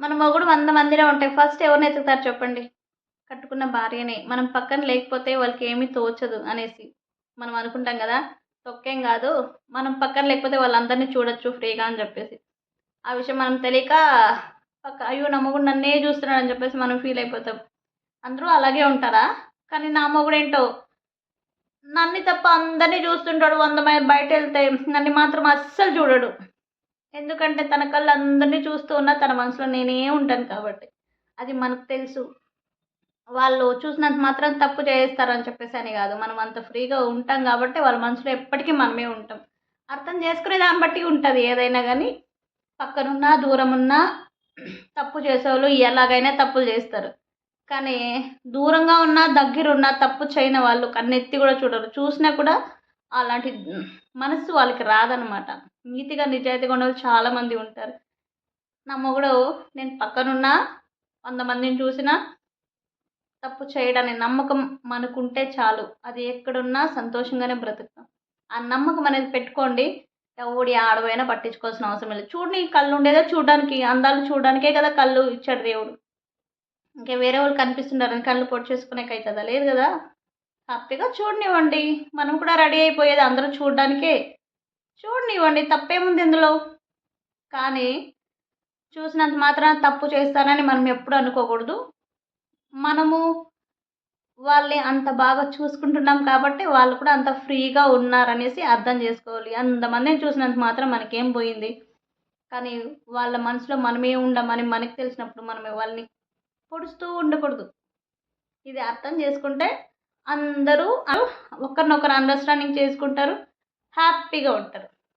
మన మొగుడు వంద మందిలో ఉంటాయి. ఫస్ట్ ఎవరిని ఎత్తుతారు చెప్పండి? కట్టుకున్న భార్యనే. మనం పక్కన లేకపోతే వాళ్ళకి ఏమీ తోచదు అనేసి. మనం అనుకుంటాం కదా? తొక్కేం కాదు. మనం పక్కన లేకపోతే వాళ్ళందరినీ చూడొచ్చు ఫ్రీగా అని చెప్పేసి. ఆ విషయం మనం తెలియక పక్క అయ్యో నా మొగుడు నన్నే చూస్తున్నాడు అని చెప్పేసి మనం ఫీల్ అయిపోతాం. అందరూ అలాగే ఉంటారా? కానీ నా మొగుడు ఏంటో? నన్ను తప్ప అందరినీ చూస్తుంటాడు. వంద మంది బయట వెళ్తే నన్ను మాత్రం అస్సలు చూడడు. ఎందుకంటే తన కళ్ళు అందరినీ చూస్తూ ఉన్నా తన మనసులో నేనే ఉంటాను కాబట్టి. అది మనకు తెలుసు. వాళ్ళు చూసినంత మాత్రం తప్పు చేస్తారని చెప్పేసి అని కాదు. మనం అంత ఫ్రీగా ఉంటాం కాబట్టి వాళ్ళ మనసులో ఎప్పటికీ మనమే ఉంటాం. అర్థం చేసుకునే దాన్ని బట్టి ఉంటుంది ఏదైనా కానీ. పక్కనున్నా దూరం తప్పు చేసేవాళ్ళు ఎలాగైనా తప్పులు చేస్తారు. కానీ దూరంగా ఉన్న దగ్గరున్నా తప్పు చేయని వాళ్ళు కన్నెత్తి కూడా చూడరు. చూసినా కూడా అలాంటి మనసు వాళ్ళకి రాదనమాట నీతిగా నిజాయితీగా ఉన్న చాలామంది ఉంటారు. నా మొగుడు నేను పక్కనున్నా వంద మందిని చూసినా తప్పు చేయడానికి నమ్మకం మనకుంటే చాలు. అది ఎక్కడున్నా సంతోషంగానే బ్రతుకుతాం. ఆ నమ్మకం అనేది పెట్టుకోండి. ఎవడి ఆడవైనా పట్టించుకోవాల్సిన అవసరం లేదు. చూడని కళ్ళు ఉండేదో చూడడానికి అందాలు చూడడానికే కదా కళ్ళు ఇచ్చాడు దేవుడు. ఇంకా వేరే వాళ్ళు కనిపిస్తుంటారని కళ్ళు పొడి చేసుకునేకి అవుతుందా లేదు కదా? హ్యాపీగా చూడనివ్వండి. మనం కూడా రెడీ అయిపోయేది అందరూ చూడడానికే. చూడనివ్వండి తప్పేముంది ఇందులో? కానీ చూసినంత మాత్రాన తప్పు చేస్తానని మనం ఎప్పుడు అనుకోకూడదు. మనము వాళ్ళని అంత బాగా చూసుకుంటున్నాం కాబట్టి వాళ్ళు కూడా అంత ఫ్రీగా ఉన్నారనేసి అర్థం చేసుకోవాలి. అంతమందిని చూసినంత మాత్రం మనకేం పోయింది? కానీ వాళ్ళ మనసులో మనమే ఉండమని మనకి తెలిసినప్పుడు మనం వాళ్ళని పొడుస్తూ ఉండకూడదు. ఇది అర్థం చేసుకుంటే అందరూ ఒకరినొకరు అండర్స్టాండింగ్ చేసుకుంటారు హ్యాపీగా ఉంటారు.